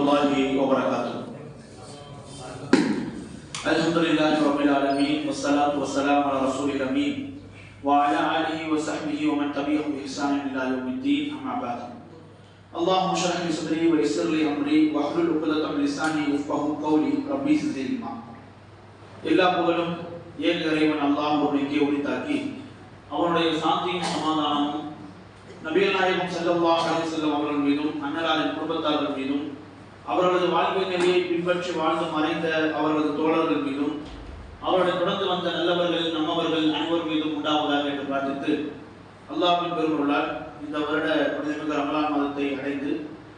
الله وبركاته الحمد لله رب العالمين والصلاة والسلام على رسول الأمين وعلى آله وصحبه ومن تبعهم بإحسان إلى يوم الدين أما بعد اللهم اشرح لي صدري ويسر لي أمري واحلل عقدة من لساني يفقهوا قولي ربي زدني علما எல்லா புகழும் ஏக இறைவன் அல்லாஹ் ஒருங்கே உரித்தாக்கி அவனுடைய சாந்தியும் சமாதானமும் நபிகள் நாயகம் ஸல்லல்லாஹு அலைஹி வஸல்லம் அவர்கள் மீதும் அன்னலாரின் குடும்பத்தார்கள் மீதும் அவர்களது வாழ்க்கை நிலையை பின்பற்றி வாழ்ந்து மறைந்த அவர்களது தோழர்கள் மீதும் அவர்களை தொடர்ந்து வந்த நல்லவர்கள் நம்மவர்கள் அனைவர் மீதும் உண்டாவதாக என்று பிரார்த்தித்து அல்லாஹின் பெருமருளால் இந்த வருட புனிதமிகு ரமலான் மாதத்தை அடைந்து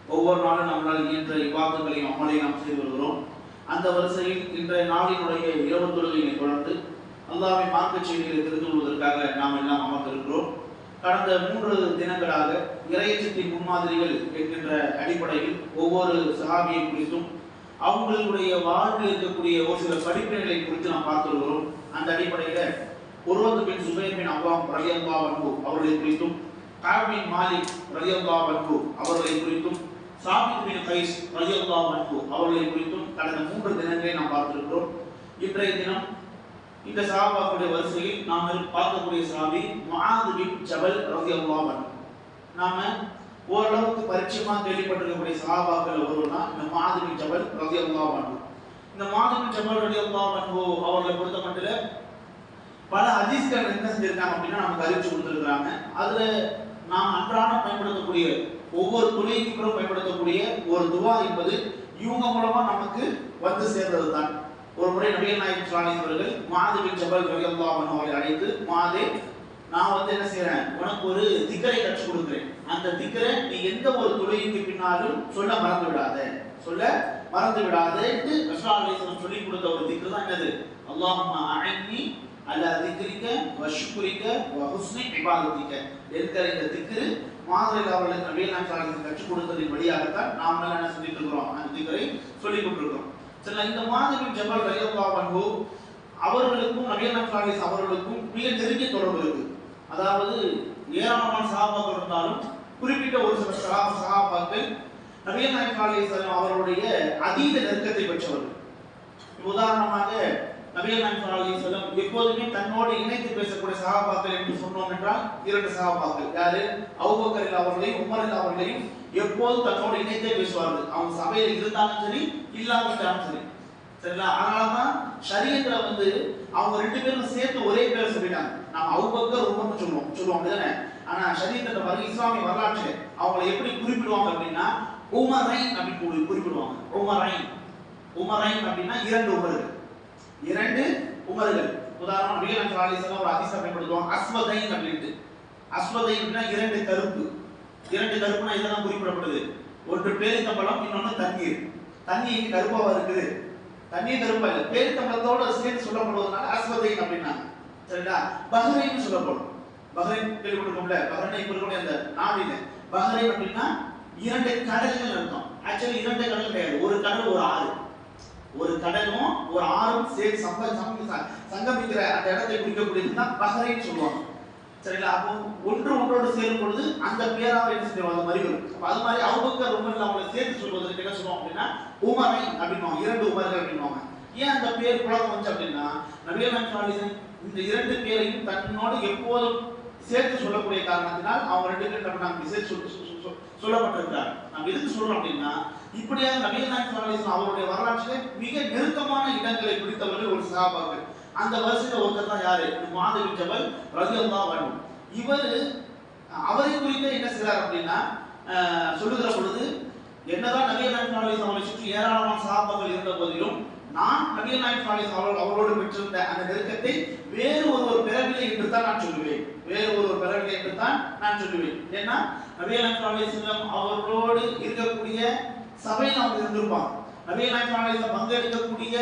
ஒவ்வொரு நாளும் நம்மளால் இயன்ற இவ்வாக்குகளையும் அமலை நாம் செய்து வருகிறோம். அந்த வரிசையில் இன்றைய நாளினுடைய இரவு தொழுகையை தொடர்ந்து அல்லாஹ்வை மார்க்க செய்திகளை தெரிந்து கொள்வதற்காக நாம் எல்லாம் கடந்த மூன்று தினங்களாக இறையச்சத்தின் முன்மாதிரிகள் என்கின்ற அடிப்படையில் ஒவ்வொரு சகாபியை குறித்தும் அவங்களுடைய வாழ்வில் இருக்கக்கூடிய ஒரு சில படிப்பினைகளை குறித்து நாம் பார்த்துருக்கிறோம் அந்த அடிப்படையில் ஒருவது பின் சுபைர் பின் அவ்வாம் ரலியல்லா வன்பு அவர்களை குறித்தும் காபின் மாலிக் ரலியல்லா வன்பு அவர்களை குறித்தும் சாபித் பின் கைஸ் ரலியல்லா வன்பு அவர்களை குறித்தும் கடந்த மூன்று தினங்களை நாம் பார்த்திருக்கிறோம். இன்றைய தினம் இந்த சஹாபாக்களுடைய வரிசையில் நாம் பார்க்கக்கூடிய சஹாபி முஆத் பின் ஜபல் ரலியல்லாஹு அன்ஹு. நாம ஓரளவுக்கு பரிச்சயமா கேள்விப்பட்டிருக்கக்கூடிய சஹாபாக்கள் ஒருவர் இந்த முஆத் பின் ஜபல் ரலியல்லாஹு அன்ஹு. இந்த முஆத் பின் ஜபல் ரலியல்லாஹு அன்ஹு அவர்களை பொறுத்த மட்டும் பல ஹதீஸ்கள் என்ன செஞ்சிருக்காங்க அப்படின்னா நமக்கு அறிவிச்சு கொடுத்துருக்காங்க அதுல நாம் அன்றாட பயன்படுத்தக்கூடிய ஒவ்வொரு துணைக்கு பிறகு பயன்படுத்தக்கூடிய ஒரு துவா என்பது இவங்க மூலமா நமக்கு வந்து சேர்ந்தது தான் ஒரு முறை நபிகள் நாயகம் சுவாமி அவர்கள் மாதவின் ஜபல் ரலியல்லாஹு அன்ஹு அவர்களை அழைத்து மாதே நான் வந்து என்ன செய்யறேன் உனக்கு ஒரு திக்கரை கற்றுக் கொடுக்குறேன். அந்த திக்கரை நீ எந்த ஒரு தொழிலுக்கு பின்னாலும் சொல்ல மறந்து விடாத. சொல்ல மறந்து விடாத என்று ரசூலுல்லாஹி சொல்லி கொடுத்த ஒரு திக்ர் தான் என்னது? அல்லாஹும்ம அஇன்னி அலா திக்ரிக வ ஷுக்ரிக வ ஹுஸ்னி இபாதத்திக என்கிற இந்த திக்ரு மாதிரி அவர்களுக்கு நபிகள் நாயகம் கற்றுக் கொடுத்ததின் வழியாகத்தான் நாம் என்ன செஞ்சுட்டு இருக்கிறோம்? அந்த திக்கரை சொல்லிக் கொண்டிருக்கிறோம். சில இந்த மாதிரி ஜபல் ரலியல்லாஹு அவர்களுக்கும் நவீன நாயகம் அவர்களுக்கும் மிக நெருங்கிய தொடர்பு இருக்கு அதாவது ஏராளமான சகாபாக்கள் இருந்தாலும் குறிப்பிட்ட ஒரு சில சகா சகாபாக்கள் நபிகள் நாயகம் அவர்களுடைய அதீத நெருக்கத்தை பெற்றவர்கள். உதாரணமாக நபிகள் நாயகம் அலைஹி எப்போதுமே தன்னோடு இணைத்து பேசக்கூடிய சகாபாக்கள் என்று சொன்னோம் என்றால் இரண்டு சகாபாக்கள். யாரு? அபூபக்கர் அவர்களையும் உமர் அவர்களையும் எப்போதும் தன்னோடு இணைத்தே பேசுவார்கள். அவங்க சபையில் இருந்தாலும் சரி இல்லாவிட்டாலும் சரி. சரிங்களா? அதனாலதான் சரியத்துல வந்து அவங்க ரெண்டு பேரும் சேர்த்து ஒரே பேர் சொல்லிட்டாங்க. நாம் அவுபக்கர் உமர்னு சொல்லுவோம். சொல்லுவோம் அப்படிதானே? ஆனா சரியத்துல வர இஸ்லாமிய வரலாற்று அவங்களை எப்படி குறிப்பிடுவாங்க அப்படின்னா உமரைன் அப்படின்னு குறிப்பிடுவாங்க. உமரைன். உமரைன் அப்படின்னா இரண்டு உமர்கள். இரண்டு உமர்கள் உதாரணம் நபிகள் நாயகம் ஒரு அதிசயம் பயன்படுத்துவோம் அஸ்வதைன் அப்படின்ட்டு அஸ்வதைன் அப்படின்னா இரண்டு கருப்பு. இரண்டு கருப்புனா இதெல்லாம் குறிப்பிடப்படுது? ஒன்று பேரித்தம்பழம் இன்னொன்று தண்ணீர். தண்ணி இங்கே கருப்பாக இருக்குது? தண்ணீர் கருப்பா இல்லை. பேரித்தம்பழத்தோட சேர்த்து சொல்லப்படுவதனால அஸ்வதைன் அப்படின்னாங்க. சரிங்களா? பஹ்ரைன் சொல்லப்படும். பஹ்ரைன் கேள்விப்பட்டிருக்கோம்ல பஹ்ரைனை இப்ப அந்த நாடு பஹ்ரைன் அப்படின்னா இரண்டு கடல்கள் அர்த்தம். ஆக்சுவலி இரண்டு கடல் கிடையாது. ஒரு கடல் ஒரு ஆறு. ஒரு கடலும் ஒரு ஆறும் சேர்த்து சம்ப சம்ப சங்கமிக்கிற அந்த இடத்தை குறிக்கக்கூடியது தான் சொல்லுவாங்க. சரிங்களா? அப்போ ஒன்று ஒன்றோடு சேரும் பொழுது அந்த பேராவை என்ன செஞ்சிருவாங்க அந்த மாதிரி வரும். அப்போ அது மாதிரி அவுபக்கர் ரொம்ப அவங்களை சேர்த்து சொல்வதற்கு என்ன சொல்லுவோம் அப்படின்னா உமரை அப்படின்வாங்க இரண்டு உமர்கள் அப்படின்னுவாங்க. ஏன் அந்த பேர் குழந்தை வந்துச்சு அப்படின்னா நவீன இந்த இரண்டு பேரையும் தன்னோடு எப்போதும் சேர்த்து சொல்லக்கூடிய காரணத்தினால் அவங்க ரெண்டு பேரும் நம்ம நான் சேர்த்து சொ- சொல்லப்பட்டிருக்கிறார் நம்ம எதுக்கு சொல்றோம் அப்படின்னா இப்படியாக நபிகள் நாயகம் ஸல்லல்லாஹு அவருடைய வரலாற்றிலே மிக நெருக்கமான இடங்களை பிடித்தவர்கள் ஒரு சகாபாக்கள் அந்த வரிசையில் ஒருத்தர் தான் யாரு? மாதவி ஜபல் ரஜியல்லா அன்ஹு. இவர் அவரை குறித்து என்ன செய்தார் அப்படின்னா சொல்லுகிற பொழுது என்னதான் நபிகள் நாயகம் ஸல்லல்லாஹு அவரை சுற்றி ஏராளமான சகாபாக்கள் இருந்த போதிலும் நான் நபிகள் நாயகம் ஸல்லல்லாஹு அவர்கள் அவரோடு பெற்றிருந்த அந்த நெருக்கத்தை வேறு ஒருவர் பெறவில்லை என்று தான் நான் சொல்லுவேன். வேறு ஒருவர் பெறவில்லை என்று தான் நான் சொல்லுவேன். ஏன்னா நபிகள் நாயகம் ஸல்லல்லாஹு அவர்களோடு இருக்கக்கூடிய சபையில் அவங்க இருந்திருப்பாங்க. நபிகள் நாயகம் ஸல்லல்லாஹு பங்கெடுக்கக்கூடிய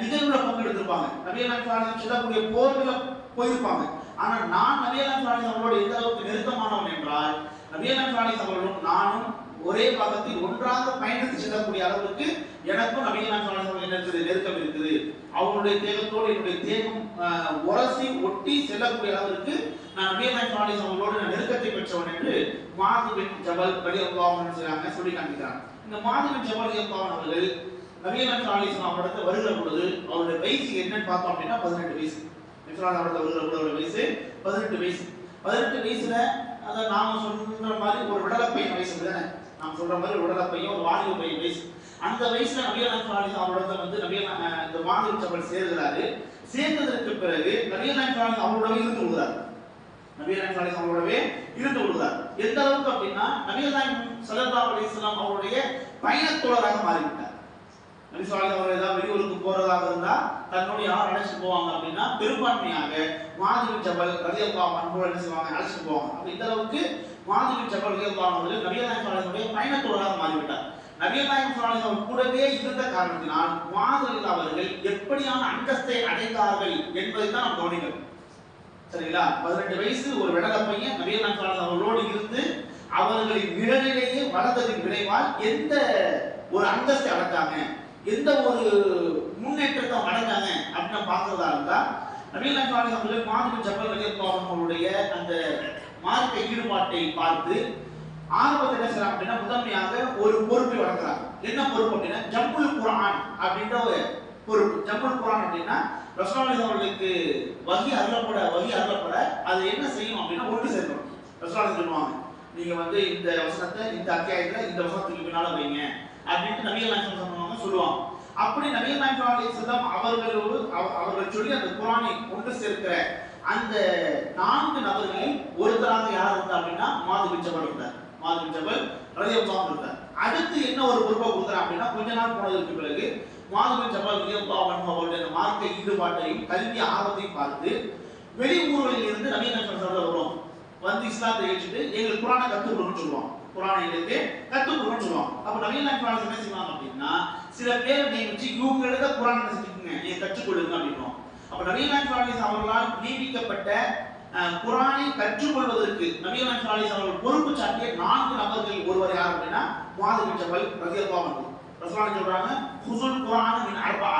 நிகழ்வுல பங்கெடுத்திருப்பாங்க. நபிகள் நாயகம் செல்லக்கூடிய போர்களை போயிருப்பாங்க. ஆனா நான் நபிகள் நாயகம் ஸல்லல்லாஹு எந்த அளவுக்கு நெருக்கமானவன் என்றால் நபிகள் நாயகம் அவர்களும் நானும் ஒரே பாகத்தில் ஒன்றாக பயணித்து செல்லக்கூடிய அளவுக்கு எனக்கும் நபிகள் நாயகம் ஸல்லல்லாஹு என்ன இருக்குது? நெருக்கம் இருக்குது. அவங்களுடைய தேகத்தோடு என்னுடைய தேகம் உரசி ஒட்டி செல்லக்கூடிய அளவிற்கு நான் நபிகள் நாயகம் ஸல்லல்லாஹு அவர்களோடு நான் நெருக்கத்தை பெற்றவன் என்று மாது பின் ஜபல் ரலியல்லாஹு சொல்லி காண்பிக்கிறாங்க. இந்த மாதிரின் ஜபல் இயல்பான் அவர்கள் நபியல் அலிஸ்லாம் படத்தை வருகிற பொழுது அவருடைய வயசு என்னன்னு பார்த்தோம் அப்படின்னா பதினெட்டு வயசு. மிஸ்ரான் அவரிடத்துல வருகிற பொழுது அவருடைய வயசு பதினெட்டு வயசு. பதினெட்டு வயசுல அதை நாம சொல்ற மாதிரி ஒரு உடலப்பையன் வயசு தானே நாம் சொல்ற மாதிரி உடலப்பையன் ஒரு வாலிப பையன் வயசு. அந்த வயசுல நபியல் அலிஸ்லாம் அவரிடத்துல வந்து நபியல் இந்த மாதிரி ஜபல் சேர்கிறாரு சேர்ந்ததற்கு பிறகு நபியல் அலிஸ்லாம் அவரோடவே இருந்து விடுறாரு நபியல் நாயகம் அவரோடவே இருந்து விடுவார் எந்த அளவுக்கு அப்படின்னா நபியல் நாயகம் சல்லா அலி இஸ்லாம் அவருடைய பயணத்தோழராக மாறிவிட்டார். நபி ஸல்லல்லாஹு அவர் ஏதாவது வெளியூருக்கு போறதாக இருந்தா தன்னுடைய யார் அழைச்சிட்டு போவாங்க அப்படின்னா பெரும்பான்மையாக மாதிரி ஜபல் ரலியல்லாஹு அன்போடு என்ன செய்வாங்க? அழைச்சிட்டு போவாங்க. அப்ப இந்த அளவுக்கு மாதிரி ஜபல் ரலியல்லாஹு அவர்கள் நபியல் நாயகம் அவர்களுடைய பயணத்தோழராக மாறிவிட்டார். நபியல் நாயகம் ஸல்லல்லாஹு அவர் கூடவே இருந்த காரணத்தினால் மாதிரி அவர்கள் எப்படியான அந்தஸ்தை அடைந்தார்கள் என்பதை தான் நாம் கவனிக்கிறோம் சரிங்களா? பதினெட்டு வயசு ஒரு விடல பையன் நவீன நாயகம் அவர்களோடு இருந்து அவர்களின் நிழலிலேயே வளர்ந்ததின் விளைவால் எந்த ஒரு அந்தஸ்தை அடைஞ்சாங்க எந்த ஒரு முன்னேற்றத்தை அடைஞ்சாங்க அப்படின்னு பார்க்கறதா இருந்தா நவீன நாயகம் அவர்கள் மாதிரி ஜப்பல் ரலியல்லாஹு அவர்களுடைய அந்த மார்க்க ஈடுபாட்டை பார்த்து ஆர்வத்தை என்ன செய்யறாங்க அப்படின்னா முதன்மையாக ஒரு பொறுப்பை வழங்குறாங்க. என்ன பொறுப்பு அப்படின்னா ஜம்புல் குரான் அப்படின்ற ஒரு பொறுப்பு குரான் அப்படின்னா ரசூலுல்லாஹி அவர்களுக்கு வகி அருளப்பட வகி அருளப்பட அது என்ன செய்யும் அப்படின்னா ஒன்று சேர்க்கணும் ரசூலுல்லாஹி சொல்லுவாங்க நீங்க வந்து இந்த வசனத்தை இந்த அத்தியாயத்துல இந்த வசனத்துக்கு பின்னால வைங்க. அப்படின்ட்டு நவீன நாயகம் சொன்னவங்க சொல்லுவாங்க. அப்படி நவீன நாயகம் அவர்களோடு அவ- அவர்கள் சொல்லி அந்த குரானை ஒன்று சேர்க்கிற அந்த நான்கு நபர்களில் ஒருத்தராக யார் இருந்தார் அப்படின்னா மாது ஜபல் இருந்தார். மாது ஜபல் ரலியல்லாஹு இருந்தார். அடுத்து என்ன ஒரு பொறுப்பை கொடுக்குறான் அப்படின்னா கொஞ்ச நாள் போனதற்கு பிறகு மாது ஜபல் ரலியல்லாஹு அன்ஹு அவருடைய அந்த மார்க்க ஈடுபாட்டையும் கல்வி ஆர்வத்தையும் பார்த்து வெளி ஊர்களில் இருந்து நவீன வரும். வந்து இஸ்லாத்தை ஏற்றுட்டு எங்களுக்கு குரானை கற்றுக் கொடுக்கணும்னு சொல்லுவாங்க. குரானை எங்களுக்கு கற்றுக் கொடுக்கணும்னு சொல்லுவாங்க. அப்ப நவீன குரான் என்ன செய்வாங்க அப்படின்னா சில பேரை நியமிச்சு இவங்களோட குரான் என்ன செஞ்சுக்கோங்க நீங்க கற்றுக்கொள்ளுங்க கொடுங்க அப்போ அப்ப நவீன குரான் அவர்களால் நியமிக்கப்பட்ட குரானை கற்றுக்கொள்வதற்கு நவீன குரான் அவர்கள் பொறுப்பு சாட்டிய நான்கு நபர்கள் ஒருவர் யார் அப்படின்னா மாதவி ஜபல் ரலியல்லாஹு அன்ஹு. ரசூலுல்லாஹி சொல்றாங்க ஹுசுல் குரான் மின் அர்பா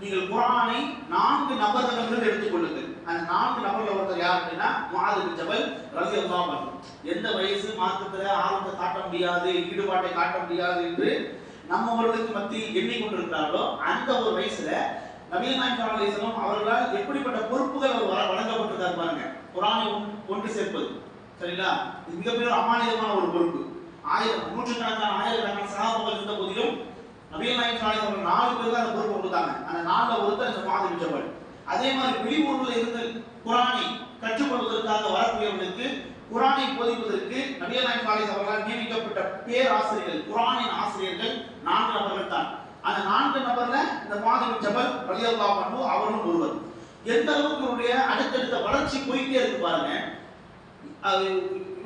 நீங்கள் குரானை நான்கு நபர்களிடம் எடுத்துக்கொள்ளுங்கள் அந்த நான்கு நபர்கள் ஒருத்தர் யார் அப்படின்னா முஆது பின் ஜபல் ரலியல்லாஹு அன்ஹு. எந்த வயசு மார்க்கத்துல ஆர்வத்தை காட்ட முடியாது ஈடுபாட்டை காட்ட முடியாது என்று நம்மவர்களுக்கு மத்தியில் எண்ணிக்கொண்டிருக்கிறார்களோ அந்த ஒரு வயசுல நபிகள் நாயகம் அவர்களால் எப்படிப்பட்ட பொறுப்புகள் அவர் வழங்கப்பட்டிருக்காரு பாருங்க. குரானை ஒன்று சேர்ப்பது. சரிங்களா? இது மிகப்பெரிய அமானிதமான ஒரு பொறுப்பு. ஆயிரம் நூற்றுக்கணக்கான ஆயிரக்கணக்கான சகாபங்கள் இருந்த போதிலும் நபிகள் நாயகம் ஸல்லல்லாஹு நாலு பேர் தான் அந்த பொறுப்பு கொடுத்தாங்க. அந்த நாலுல ஒருத்தர் இந்த மாதிரி ஜபல் அதே மாதிரி வெளியூர்ல இருந்து குரானை கற்றுக்கொள்வதற்காக வரக்கூடியவர்களுக்கு குரானை போதிப்பதற்கு நபிகள் நாயகம் ஸல்லல்லாஹு அவர்களால் நியமிக்கப்பட்ட பேராசிரியர்கள் குரானின் ஆசிரியர்கள் நான்கு நபர்கள் தான். அந்த நான்கு நபர்ல இந்த மாதிரி ஜபல் ரலியல்லாஹு பண்ணு அவரும் ஒருவர் எந்த அளவுக்கு அவருடைய அடுத்தடுத்த வளர்ச்சி போயிட்டே இருக்கு பாருங்க. அது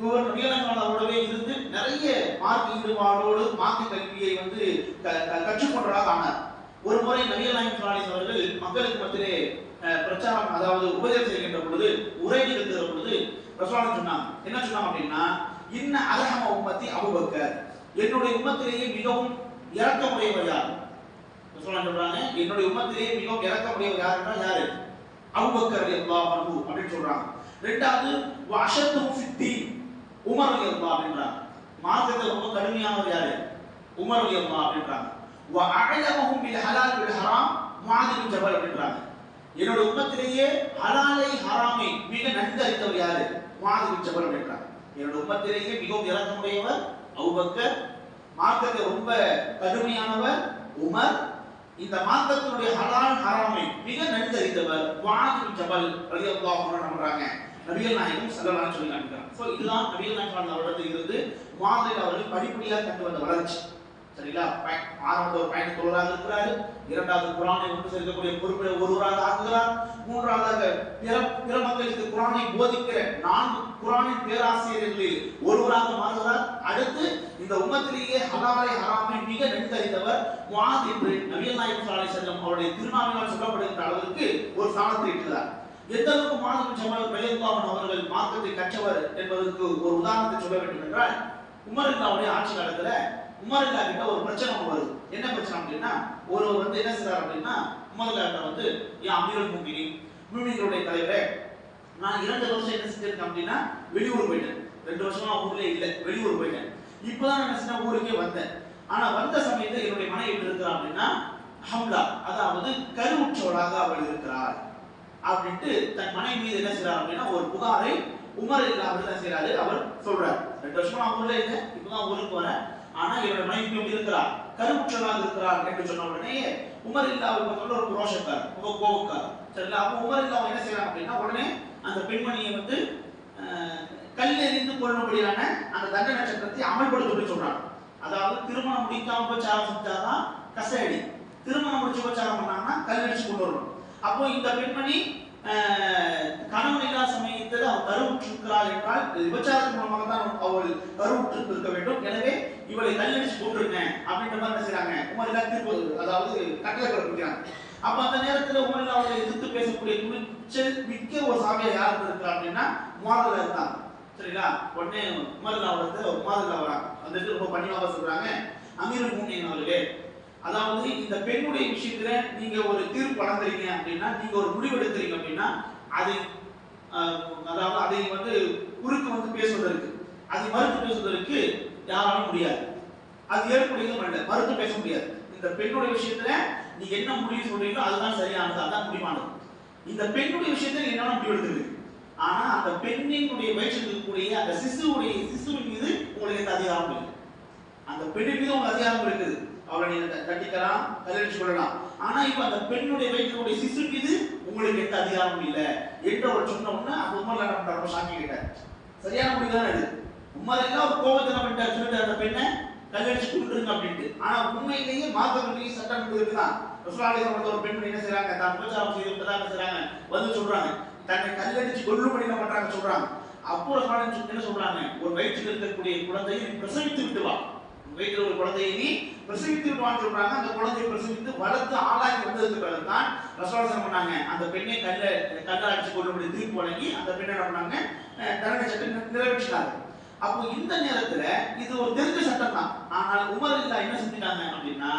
இவர் நபிகளால் இருந்து நிறைய மார்க் ஈடுபாடோடு மார்க்க கல்வியை வந்து க- கற்றுக்கொண்டதாக ஆனார். ஒரு முறை நபிகள் நாயகம் அவர்கள் மக்களுக்கு மத்தியிலே பிரச்சாரம் அதாவது உபதேசம் செய்கின்ற பொழுது உரை நிகழ்த்துகிற பொழுது ரசூலுல்லாஹி சொன்னாங்க. என்ன சொன்னாங்க அப்படின்னா இன்ன அலகம உம்மத்தி அபூபக்கர். என்னுடைய உம்மத்திலேயே மிகவும் இரக்கமுடையவர் யார் ரசூலுல்லாஹி சொல்றாங்க? என்னுடைய உம்மத்திலேயே மிகவும் இரக்கமுடையவர் யாருன்னா யாரு? அபுபக்கர் எல்லா அன்ஹு. அப்படின்னு சொல்றாங்க. ரெண்டாவது வஷத்து ஃபிட்டி உமர் ரலியல்லாஹு அப்படின்றாங்க. மார்க்கத்தில் ரொம்ப கடுமையானவர் யாரு? உமர் ரலியல்லாஹு அப்படின்றாங்க. வ அஅலமஹும் பில் ஹலால் பில் ஹராம் ஜபல் அப்படின்றாங்க. என்னோட உம்மத்திலேயே ஹலாலை ஹராமை மிக நன்கு அறிந்தவர் யாரு முஆத் ஜபல் அப்படின்றாங்க. என்னோட உம்மத்திலேயே மிகவும் இறக்கமுடையவர் அவுபக்கர் மார்க்கத்தை ரொம்ப கடுமையானவர் உமர். இந்த மார்க்கத்தினுடைய ஹலால் ஹராமை மிக நன்கறிந்தவர் முஆத் ஜபல் ரலியல்லாஹு அன்ஹு நம்புறாங்க. நபிகள் நாயகம் ஸல்லல்லாஹு சொல்லி காமிக்கிறாங்க ஸோ இதுதான் நபிகள் நாயகம் அவரிடத்தில் இருந்து மாதிரி அவர்கள் படிப்படியாக கண்டு வந்த வளர்ச்சி. சரிங்களா? பய- ஆரம்பத்தில் ஒரு பயண தொழிலாக இருக்கிறாரு இரண்டாவது குரானை ஒன்று சேர்க்கக்கூடிய பொறுப்பை ஒருவராக ஆக்குகிறார். மூன்றாவதாக பிற பிற மக்களுக்கு குரானை போதிக்கிற நான்கு குரானின் பேராசிரியர்களில் ஒருவராக மாறுகிறார். அடுத்து இந்த உமத்திலேயே ஹலாலை ஹராமை மிக நன்கறிந்தவர் முஆத் என்று நவீன நாயகம் சாலை அலைஹி அவருடைய திருநாவினால் சொல்லப்படுகின்ற அளவிற்கு ஒரு ஸ்தானத்தை இருக்கிறார் எந்த அளவுக்கு மாதம் ஜமால் ரலியல்லாஹு அவர்கள் மார்க்கத்தை கற்றவர் என்பதற்கு ஒரு உதாரணத்தை சொல்ல வேண்டும் என்றால் உமரில்லாவுடைய ஆட்சி காலத்துல உமர் கிட்ட ஒரு பிரச்சனை வருது. என்ன பிரச்சனை அப்படின்னா ஒருவர் வந்து என்ன செய்றார் அப்படின்னா உமர் கிட்ட வந்து என் அமீரல் மூமினி மூமினிகளுடைய தலைவரே நான் இரண்டு வருஷம் என்ன செஞ்சிருக்கேன் அப்படின்னா வெளியூர் போயிட்டேன். ரெண்டு வருஷமா ஊர்ல இல்ல வெளியூர் போயிட்டேன். இப்பதான் என்ன செஞ்சா ஊருக்கே வந்தேன். ஆனா வந்த சமயத்தில் என்னுடைய மனைவி இருக்கிறா அப்படின்னா ஹம்லா அதாவது கருவுற்றவளாக அவள் இருக்கிறார் அப்படின்ட்டு தன் மனைவி மீது என்ன செய்யறாரு அப்படின்னா ஒரு புகாரை உமர் அவர் என்ன செய்யறாரு அவர் சொல்றார் ரெண்டு வருஷமா நான் ஊர்ல இல்லை இப்பதான் ஊருக்கு போறேன். ஆனா என்னோட மனைவி எப்படி இருக்கிறார் கருவுற்றவளாக இருக்கிறார் என்று சொன்ன உடனே உமர் இல்லா சொல்ல ஒரு ரோஷக்கார் ரொம்ப கோபக்கார் சரிங்களா? அப்போ உமர் இல்லாம என்ன செய்யறாங்க அப்படின்னா உடனே அந்த பெண்மணியை வந்து கல்லெறிந்து கொள்ளும்படியான அந்த தண்டனை சட்டத்தை அமல்படுத்த சொல்றாங்க. அதாவது திருமணம் முடிக்காம உபச்சாரம் செஞ்சாதான் கசையடி. திருமணம் முடிச்சு உபச்சாரம் பண்ணாங்கன்னா கல்லடிச்சு கொண்டு வரணும். அப்போ இந்த பெண்மணி கணவன் இல்லா சமயத்தில் அவள் கருவுற்றிருக்கிறாள் என்றால் விபச்சாரத்தின் மூலமாக தான் அவள் கருவுற்று இருக்க வேண்டும். எனவே இவளை கல்லடிச்சு கொண்டுருங்க அப்படின்ற மாதிரி செய்யறாங்க உமர் இல்லா திருப்பது அதாவது கட்டளை கொடுக்கிறாங்க. அப்ப அந்த நேரத்துல உமர் இல்லா அவர்களை எதிர்த்து பேசக்கூடிய துணிச்சல் மிக்க ஒரு சாமியா யார் இருக்கிறா அப்படின்னா மாதல இருந்தாங்க. சரிங்களா? உடனே உமர் இல்லா வந்து மாதல வராங்க வந்துட்டு ரொம்ப பணிவாக சொல்றாங்க. அமீர் மூமின் அவர்களே அதாவது இந்த பெண்ணுடைய விஷயத்துல நீங்க ஒரு தீர்ப்பு வளர்ந்துறீங்க அப்படின்னா நீங்க ஒரு முடிவு எடுக்கிறீங்க அப்படின்னா அதை அதாவது அதை வந்து குறுக்கு வந்து பேசுவதற்கு அதை மறுத்து பேசுவதற்கு யாராலும் முடியாது. அது ஏற்புடையதும் அல்ல மறுத்து பேச முடியாது. இந்த பெண்ணுடைய விஷயத்துல நீங்க என்ன முடிவு சொல்றீங்களோ அதுதான் சரியானது அதுதான் முடிவானது. இந்த பெண்ணுடைய விஷயத்துல என்னென்ன முடிவு எடுத்துருக்கு ஆனா அந்த பெண்ணினுடைய வயிற்றில் இருக்கக்கூடிய அந்த சிசுவுடைய சிசுவின் மீது உங்களுக்கு எந்த அதிகாரம் இல்லை. அந்த பெண்ணின் மீது உங்களுக்கு அதிகாரம் இருக்குது. அவளை நீங்க தட்டிக்கலாம் தண்டிக்கலாம் கல்லடிச்சு கொள்ளலாம் ஆனா இப்ப அந்த பெண்ணுடைய வயிற்றுடைய சிசு இது உங்களுக்கு எந்த அதிகாரமும் இல்லை. என்று அவர் சொன்ன உடனே அந்த உமர்ல என்ன பண்றாரு ரொம்ப சரியான முடிவுதான் இது உமர் எல்லாம் ஒரு கோபத்தை நம்ம சொல்லிட்டு அந்த பெண்ணை கல்லடிச்சு கொண்டுருங்க அப்படின்ட்டு. ஆனா உண்மையிலேயே மார்க்கத்திலேயே சட்டம் என்பது இருக்குதான் ரசூலுல்லாஹி வந்து ஒரு பெண் என்ன செய்யறாங்க தான் உபச்சாரம் செய்து விட்டதாக செய்யறாங்க வந்து சொல்றாங்க. தன்னை கல்லடிச்சு கொல்லும்படி என்ன பண்றாங்க சொல்றாங்க. அப்போ ரசூலுல்லாஹி என்ன சொல்றாங்க? ஒரு வயிற்றில் இருக்கக்கூடிய குழந்தையை பிரசவித்து விட்டு வயிற்றில் ஒரு குழந்தையை நீ பிரசவித்து விடுவான்னு சொல்றாங்க அந்த குழந்தையை பிரசவித்து வளர்த்து ஆளாக்கி வந்ததுக்கு பிறகு தான் ரசோலசனம் பண்ணாங்க. அந்த பெண்ணை கல்ல கல்ல அடிச்சு கொள்ளும்படி தீர்ப்பு வழங்கி அந்த பெண்ணை என்ன பண்ணாங்க? அஹ், தண்டனை சட்டம் நிறைவேற்றினாங்க. அப்போ இந்த நேரத்துல இது ஒரு தெரிஞ்ச சட்டம் தான் ஆனால் உமர் இல்லா என்ன செஞ்சுட்டாங்க அப்படின்னா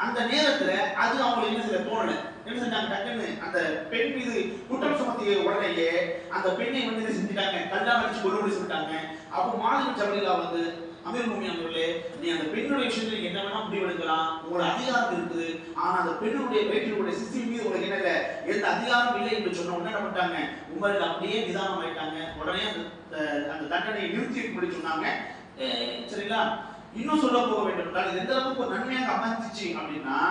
அந்த நேரத்துல அது அவங்களுக்கு என்ன செய்ய தோணல என்ன செஞ்சாங்க? டக்குன்னு அந்த பெண் மீது குற்றம் சுமத்திய உடனேயே அந்த பெண்ணை வந்து செஞ்சுட்டாங்க? கல்லால் அடிச்சு கொள்ளும்படி செஞ்சுட்டாங்க. அப்போ மாதிரி சபரிலா வந்து அமீர் மூமி நீ அந்த பெண்ணுடைய விஷயத்தில் என்ன வேணா முடிவெடுக்கலாம். உங்களோட அதிகாரம் இருக்குது. ஆனா அந்த பெண்ணுடைய வயிற்றினுடைய சிசி மீது உங்களுக்கு என்ன எந்த அதிகாரம் இல்லை என்று சொன்ன உடனே என்ன பண்ணிட்டாங்க? உங்களுக்கு அப்படியே நிதானம் ஆயிட்டாங்க. உடனே அந்த அந்த- தண்டனையை நிறுத்தி இருக்கும்படி சொன்னாங்க. சரிங்களா? இன்னும் சொல்ல போக வேண்டும் என்றால் இது எந்த அளவுக்கு ஒரு நன்மையாக அமைஞ்சிச்சு அப்படின்னா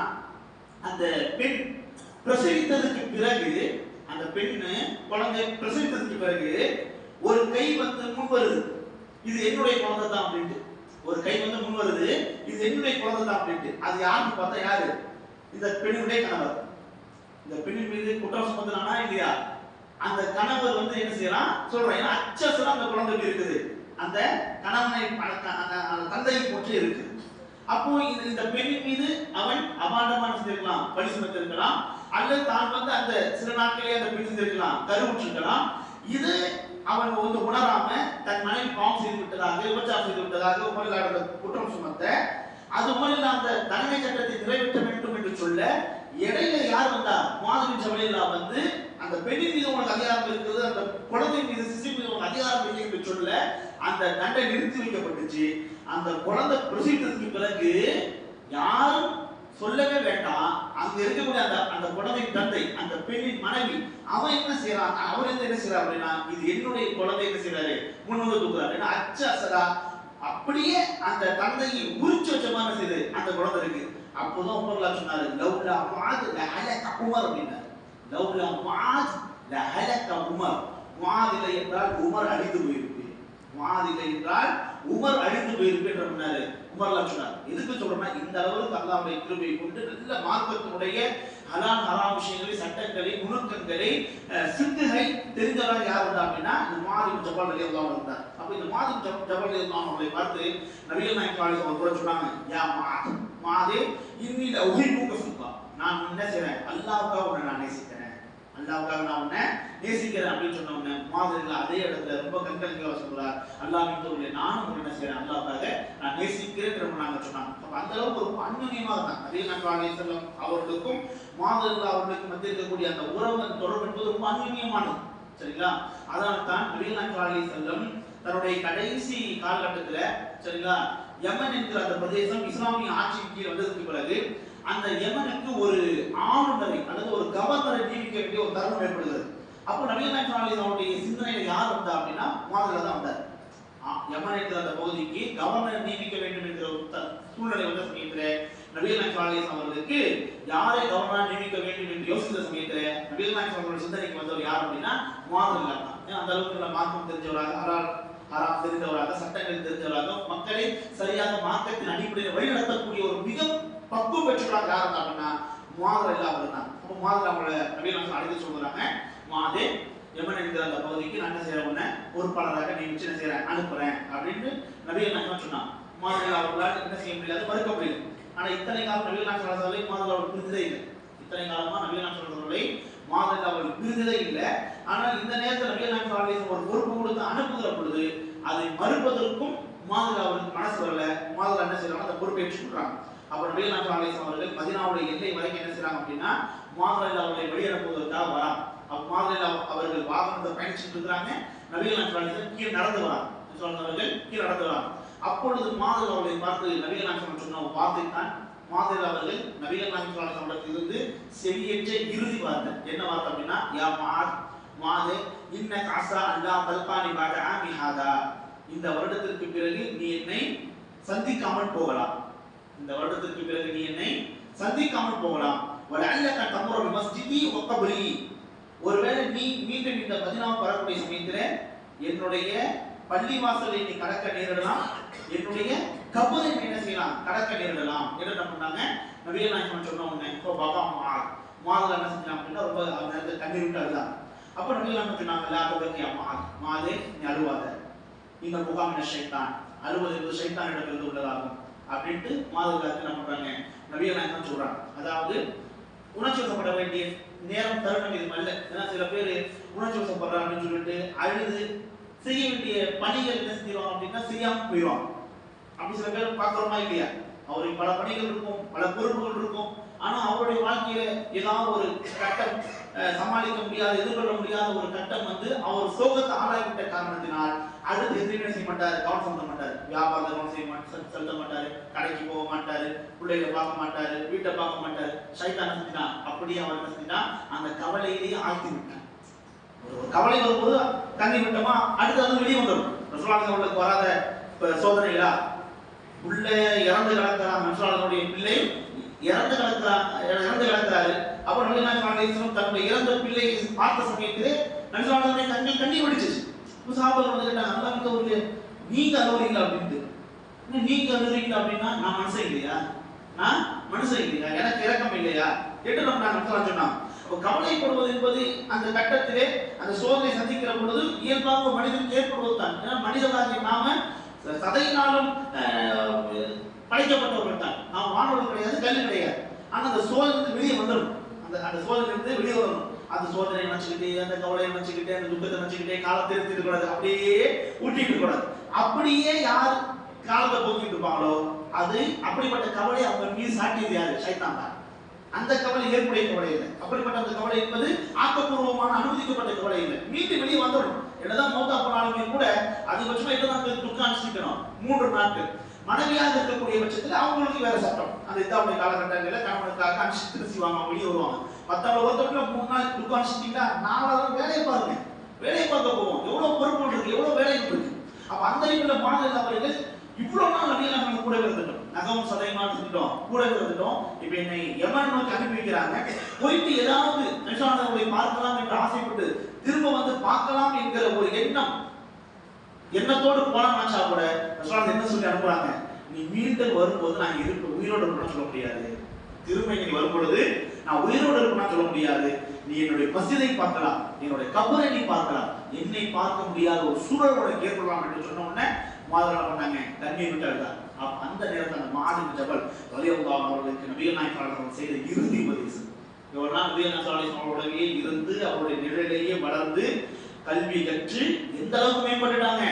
அந்த பெண் பிரசவித்ததுக்கு பிறகு அந்த பெண்ணு குழந்தை பிரசவித்ததுக்கு பிறகு ஒரு கை வந்து முன் வருது. இது என்னுடைய குழந்தை தான் அப்படின்ட்டு. ஒரு கை வந்து முன் வருது. இது என்னுடைய குழந்தை தான் அப்படின்ட்டு. அது யாருன்னு பார்த்தா யாரு? இந்த பெண்ணுடைய கணவர். இந்த பெண்ணின் மீது குற்றம் சுமத்தினானா இல்லையா? அந்த கணவர் வந்து என்ன செய்யறான்? சொல்றான் ஏன்னா அச்சசுரம் அந்த குழந்தைக்கு இருக்குது. அந்த கணவனை அந்த தந்தையை போற்று இருக்குது அப்போ இது இந்த பெண்ணின் மீது அவன் அபாண்டமான செஞ்சிருக்கலாம் பழி சுமத்திருக்கலாம். அல்லது தான் வந்து அந்த சில நாட்களே அந்த பெண் செஞ்சிருக்கலாம் கருவுற்றிருக்கலாம். இது அவன் வந்து உணராம தன் மனைவி பாவம் செய்து விட்டதாக விபச்சாரம் செய்து விட்டதாக உமரில்லாத குற்றம் சுமத்த அது உமரில் அந்த தண்டனை சட்டத்தை நிறைவேற்ற வேண்டும் என்று சொல்ல இடையில யார் வந்தா மாதிரி ஜவலில்லா வந்து அந்த பெண்ணின் மீது உங்களுக்கு அதிகாரம் இருக்குது அந்த குழந்தை மீது சிசு மீது உங்களுக்கு அதிகாரம் இல்லை என்று சொல்ல அந்த தண்டை நிறுத்தி வைக்கப்பட்டுச்சு. அந்த குழந்தை பிரசித்ததுக்கு பிறகு யாரும் சொல்லவே வேண்டாம். அங்க இருக்கக்கூடிய அந்த அந்த குழந்தையின் தந்தை அந்த பெண்ணின் மனைவி அவன் என்ன செய்யறான் அவர் என்ன செய்யறார் அப்படின்னா இது என்னுடைய குழந்தை என்ன செய்யறாரு முன் தூக்குறாரு ஏன்னா அச்ச அசரா அப்படியே அந்த தந்தையை உரிச்சு வச்ச மாதிரி செய்யுது அந்த குழந்தை இருக்கு. அப்போதான் உமர்லா சொன்னாரு லவ்லா மாது லஹலக உமர் அப்படின்னாரு. லவ்லா மாது லஹலக உமர். மாதிலை என்றால் உமர் அழிந்து போயிருப்பேன். மாதிலை என்றால் உமர் அழிந்து போயிருப்பேன் என்று சொன்னாரு. உமர்லா சொன்னார். எதுக்கு சொல்றேன்னா இந்த அளவுக்கு அல்லாவுடைய கிருபையை கொண்டு நல்ல மார்க்கத்தினுடைய ஹலால் ஹராம் விஷயங்களை சட்டங்களை நுணுக்கங்களை அஹ், சிந்துகை தெரிந்தவராக யார் இருந்தா அப்படின்னா இந்த மாதிரி ஜபால் அலி அல்லாஹ் இருந்தார் அப்ப இந்த மாதிரி ஜபால் அலி அல்லாஹ் அவர்களை பார்த்து நவீன நாயகம் காலேஜ் அவர் கூட சொன்னாங்க யா மாதே இன்னில உஹிபுக ஃபில்லா நான் என்ன செய்வேன் அல்லாவுக்காக உன்னை நான் நேசிக்கிறேன். அல்லாவுக்காக நான் உன்னை நேசிக்கிறேன் அப்படின்னு சொன்ன உடனே மாதிரிகள் அதே இடத்துல ரொம்ப கண்கலங்கியா சொல்றார். அல்லாஹ் மீது நானும் உன்னை என்ன செய்யறேன் அல்லாவுக்காக நான் நேசிக்கிறேன் ரொம்ப சொன்னாங்க. அப்போ அந்த அளவுக்கு ரொம்ப அந்யுன்யமா இருந்தாங்க அதே நபி செல்லம் அவர்களுக்கும் மாதிரிகள் அவர்களுக்கும் மத்திய இருக்கக்கூடிய அந்த உறவு தொடர்பு என்பது ரொம்ப அந்யுன்யமானது சரிங்களா? அதனால தான் நபிகள் நாயகம் செல்லம் தன்னுடைய கடைசி காலகட்டத்தில் சரிங்களா யமன் என்கிற அந்த பிரதேசம் இஸ்லாமிய ஆட்சிக்கு வந்ததுக்கு பிறகு அந்த யமனுக்கு ஒரு ஆளுநரை அல்லது ஒரு கவர்னரை நியமிக்க வேண்டிய ஒரு தருணம் ஏற்படுகிறது. அப்போ நவீன அவருடைய சிந்தனையில் யார் வந்தா? அப்படின்னா மாதிரி தான் வந்தார். ஆ, யமன் என்கிற அந்த பகுதிக்கு கவர்னர் நியமிக்க வேண்டும் என்கிற ஒரு சூழ்நிலை வந்த சமயத்தில் நவீன காலேஜ் அவர்களுக்கு யாரை கவர்னரா நியமிக்க வேண்டும்? என்று யோசித்த சமயத்தில் நவீன அவர்களுடைய சிந்தனைக்கு வந்தவர் யார்? அப்படின்னா மாதிரி தான் ஏன்னா, அந்த அளவுக்கு நல்ல மார்க்கம் தெரிஞ்சவராக ஆறாம் தெரிந்தவராக சட்டங்கள் தெரிந்தவராக மக்களை சரியாக மார்க்கத்தின் அடிப்படையில் வழிநடத்தக்கூடிய ஒரு மிக பக்குவம் பெற்றவராக யார் இருந்தாங்கன்னா அப்படின்னா மாதிரி அவர் தான் அப்போ மாதிரி அவங்கள நபீல் அழைத்து சொல்கிறாங்க மாதே எமன் என்கிற அந்த பகுதிக்கு நான் என்ன செய்யறேன் பொறுப்பாளராக நியமிச்சு என்ன செய்யறேன் அனுப்புறேன். அப்படின்னு நபிகள் நாயகம் சொன்னான். மாதிரி அவர்களால் என்ன செய்ய முடியாது மறுக்க முடியும் ஆனால் இத்தனை காலம் நபிகள் நாயகம் சொல்றதை மாதிரி அவர் புரிந்ததே இல்லை. இத்தனை காலமாக நபிகள் நாயகம் சொல்றதை மாதிரி அவர்கள் புரிந்ததே இல்லை. ஆனால் இந்த நேரத்தில் நபிகள் நாயகம் ஒரு பொறுப்பு கொடுத்து அனுப்புகிற பொழுது அதை மறுப்பதற்கும் மாதிரி அவருக்கு மனசு வரல. மாதிரி என்ன செய்யறாங்க அந்த பொறுப்பேற்றுக் கொள்றாங்க அப்புறம் நபிகள் நாயகம் அலைஹிஸ்ஸலாம் அவர்கள் மதினாவுடைய எல்லை வரைக்கும் என்ன செய்றாங்க அப்படின்னா மாதிரி அவர்களை வெளியனுப்புவதற்காக வராங்க. அப்ப மாதிரி அவர்கள் வாகனத்தை பயணிச்சுட்டு இருக்கிறாங்க. நபிகள் நாயகம் அலைஹிஸ்ஸலாம் கீழே நடந்து வரான் அவர்கள் கீழே நடந்து வராங்க. அப்பொழுது மாதிரி அவர்களை பார்த்து நபிகள் நாயகம் சொன்ன ஒரு வார்த்தை தான் மாதிரி அவர்கள் நபிகள் நாயகம் அவர்களுக்கு இருந்து செவியேற்ற இறுதி வார்த்தை. என்ன வார்த்தை அப்படின்னா யா மாத் மாதே இன்ன காசா அல்லா தல்கானி பாட ஆமி ஹாதா. இந்த வருடத்திற்கு பிறகு நீ என்னை சந்திக்காமல் போகலாம். இந்த வருடத்திற்கு பிறகு நீ என்னை சந்திக்காமல் போகலாம். வலஅல்லக தம்ரு மஸ்ஜிதி வ ஒருவேளை நீ மீண்டும் இந்த மதீனாவுக்கு வரக்கூடிய சமயத்தில் என்னுடைய பள்ளி வாசலை நீ கடக்க நேரிடலாம். என்னுடைய கபரை என்ன செய்யலாம்? கடக்க நேரிடலாம் என்று என்ன பண்ணாங்க நபிகள் நாயகம் சொன்ன உடனே. இப்போ பாபா மா மாதல என்ன செஞ்சாங்க அப்படின்னா ரொம்ப அந்த நேரத்தில் கண்ணீர் விட்டு அழுதாங்க. அப்போ நபிகள் நாயகம் சொன்னாங்க எல்லாத்துக்கும் அம்மா மாதே நீ அழுவாத. இந்த முகாமின ஷைத்தான். அறுபது என்பது ஷைத்தானிடமிருந்து உள்ளதாகும். அப்படின்ட்டு மாதவிகாரத்தை என்ன பண்றாங்க? நவீன நாயகம் சொல்றாங்க. அதாவது உணர்ச்சி வசப்பட வேண்டிய நேரம் தருணம் இது அல்ல ஏன்னா சில பேர் உணர்ச்சி வசப்படுறாங்க அப்படின்னு சொல்லிட்டு அழுது செய்ய வேண்டிய பணிகள் என்ன செஞ்சிருவாங்க அப்படின்னா செய்யாம போயிடுவாங்க. அப்படி சில பேர் பார்க்குறோமா இல்லையா? அவருக்கு பல பணிகள் இருக்கும் பல பொறுப்புகள் இருக்கும். ஆனா அவருடைய வாழ்க்கையில ஏதாவது ஒரு கட்டம் சமாளிக்க முடியாத எதிர்கொள்ள முடியாத ஒரு கட்டம் வந்து அவர் சோகத்தை ஆளாகிவிட்ட காரணத்தினால் அடுத்து எதுவுமே செய்ய மாட்டாரு கவனம் செலுத்த மாட்டாரு. வியாபாரத்தை கவனம் செய்ய மாட்டாரு செலுத்த மாட்டாரு. கடைக்கு போக மாட்டாரு பிள்ளைகளை பார்க்க மாட்டாரு வீட்டை பார்க்க மாட்டாரு. சைத்தான சுத்தினா அப்படியே அவர் என்ன அந்த கவலையிலேயே ஆழ்த்தி விட்டான். ஒரு கவலை வரும்போது தண்ணி விட்டோமா அடுத்து அது வெளியே வந்துடும். ரசூலுல்லாஹி வராத சோதனைகளா? உள்ள இறந்து கிடக்கிறான் மனுஷாளனுடைய பிள்ளை இறந்து கிடக்கிறான் இறந்து கிடக்கிறாரு. அப்போ நபி தன்னுடைய இறந்த பிள்ளையை பார்த்த சமயத்திலே நபிசுல்லாஹுடைய கண்ணில் கண்ணி பிடிச்சிச்சு சாபர் வந்து நீங்க அழுவுறீங்களா அப்படின்ட்டு. நீங்க அழுவுறீங்களா அப்படின்னா நான் மனுஷன் இல்லையா? நான் மனுஷன் இல்லையா? எனக்கு இறக்கம் இல்லையா? என்று நம்ம நான் சொன்னான் கவலைப்படுவது என்பது அந்த கட்டத்திலே அந்த சோதனை சந்திக்கிற பொழுது இயல்பாக மனிதனுக்கு ஏற்படுவது தான். ஏன்னா மனிதனாகிய நாம சதையினாலும் படைக்கப்பட்டவர்கள் தான். நாம் வானவர்கள் கிடையாது கல் கிடையாது. ஆனால் அந்த சோதனை வெளியே வந்துடும் அந்த அந்த சோதனை வெளியே வரணும். அந்த சோதனை நினைச்சுக்கிட்டு அந்த கவலையை நினைச்சுக்கிட்டு அந்த துக்கத்தை நினைச்சுக்கிட்டே காலத்தை எடுத்துட்டு கூடாது அப்படியே ஊட்டிட்டு கூடாது அப்படியே யார் காலத்தை போக்கிட்டு இருப்பாங்களோ அது அப்படிப்பட்ட கவலை அவங்க மீது சாட்டியது யாரு? சைத்தான் தான். அந்த கவலை ஏற்புடைய கவலை இல்லை. அப்படிப்பட்ட அந்த கவலை என்பது ஆக்கப்பூர்வமான அனுமதிக்கப்பட்ட கவலை இல்லை. மீண்டும் வெளியே வந்துடும் என்னதான் மௌத்தா போனாலுமே கூட அதிகபட்சமா என்னதான் நாட்கள் துக்கம் அனுசரிக்கணும் மூன்று நாட்கள். மனைவியாக இருக்கக்கூடிய பட்சத்தில் அவங்களுக்கு வேற சட்டம். அந்த இதாவுடைய காலகட்டங்களில் கணவனுக்காக அனுஷ்டித்து செய்வாங்க வெளியே வருவாங்க மற்றவங்க ஒருத்தவங்க மூணு நாள் துக்கம் அனுஷ்டிட்டீங்கன்னா நாலாவது வேலையை பாருங்க. வேலையை பார்க்க போவோம். எவ்வளோ பொறுப்பு இருக்கு எவ்வளோ வேலை இருக்கு அப்ப அந்த அடிப்படையில் மாநில அவர்கள் இவ்வளோ நாள் அப்படியே நாங்கள் கூட இருந்துட்டோம் நகவும் சதையமா இருந்துட்டோம் கூட இருந்துட்டோம் இப்ப என்னை யமன் நோக்கி அனுப்பி வைக்கிறாங்க. போயிட்டு ஏதாவது நிஷானவர்களை பார்க்கலாம் என்று ஆசைப்பட்டு திரும்ப வந்து பார்க்கலாம் என்கிற ஒரு எண்ணம். எண்ணத்தோடு போன நினைச்சா கூட ரசூலுல்லாஹ் என்ன சொல்லி அனுப்புறாங்க? நீ மீண்டும் வரும்போது நான் இருக்க உயிரோடு சொல்ல முடியாது. திரும்ப நீ வரும் பொழுது நான் உயிரோடு இருப்பேன்னு சொல்ல முடியாது. நீ என்னுடைய மசிதை பார்க்கலாம் என்னுடைய கபரை நீ பார்க்கலாம். என்னை பார்க்க முடியாத ஒரு சூழல் உனக்கு ஏற்படலாம் என்று சொன்ன உடனே மாதிரி பண்ணாங்க தண்ணீர் விட்டார் அப்ப அந்த நேரத்தில் அந்த மாதிரி ஜபல் வலியுல்லா அவர்களுக்கு நபிகள் நாயகம் செய்த இறுதி உபதேசம். இவரெல்லாம் நபிகள் நாயகம் அவர்களோடவே இருந்து அவருடைய நிழலையே வளர்ந்து கல்வி கற்று எந்த அளவுக்கு மேம்பட்டுட்டாங்க?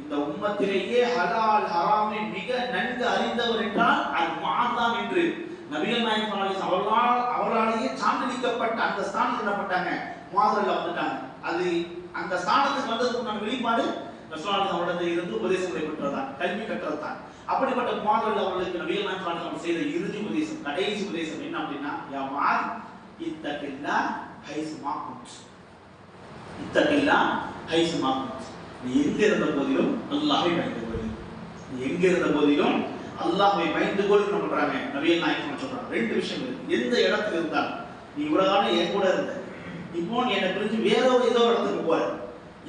இந்த உம்மத்திலேயே ஹலால் ஹராமை மிக நன்கு அறிந்தவர் என்றால் அது மாதான் என்று. நபிகள் நாயகம் அவர்களால் அவர்களாலேயே சான்றளிக்கப்பட்ட அந்த ஸ்தானத்தில் என்ன பண்ணாங்க மாதிரில் வந்துட்டாங்க. அது அந்த ஸ்தானத்துக்கு வந்ததுக்குண்டான நான் வெளிப்பாடு ரசூலுல்லாஹி அவரிடத்தில் இருந்து உபதேசம் பெற்றதான் கல்வி கற்றதான் அப்படிப்பட்ட மாதல் அவர்களுக்கு நபிகள் நாயகம் செய்த இறுதி உபதேசம் கடைசி உபதேசம் என்ன அப்படின்னா யா மாத் இத்தகில்லா ஹைஸ் மாக்குத் இத்தகில்லா ஹைஸ் மாக்குத் நீ எங்க இருந்த போதிலும் நல்லாவே பயந்து கொள் நீ எங்க இருந்த போதிலும் அல்லாஹை பயந்து கொள் என்ன பண்றாங்க நவீன நாயகம் சொல்றாங்க. ரெண்டு விஷயம் இருக்கு. எந்த இடத்துல இருந்தாலும். நீ இவ்வளவு காலம் என் கூட இருந்த. இப்போ நீ என்னை பிரிஞ்சு வேற ஒரு ஏதோ இடத்துக்கு போற.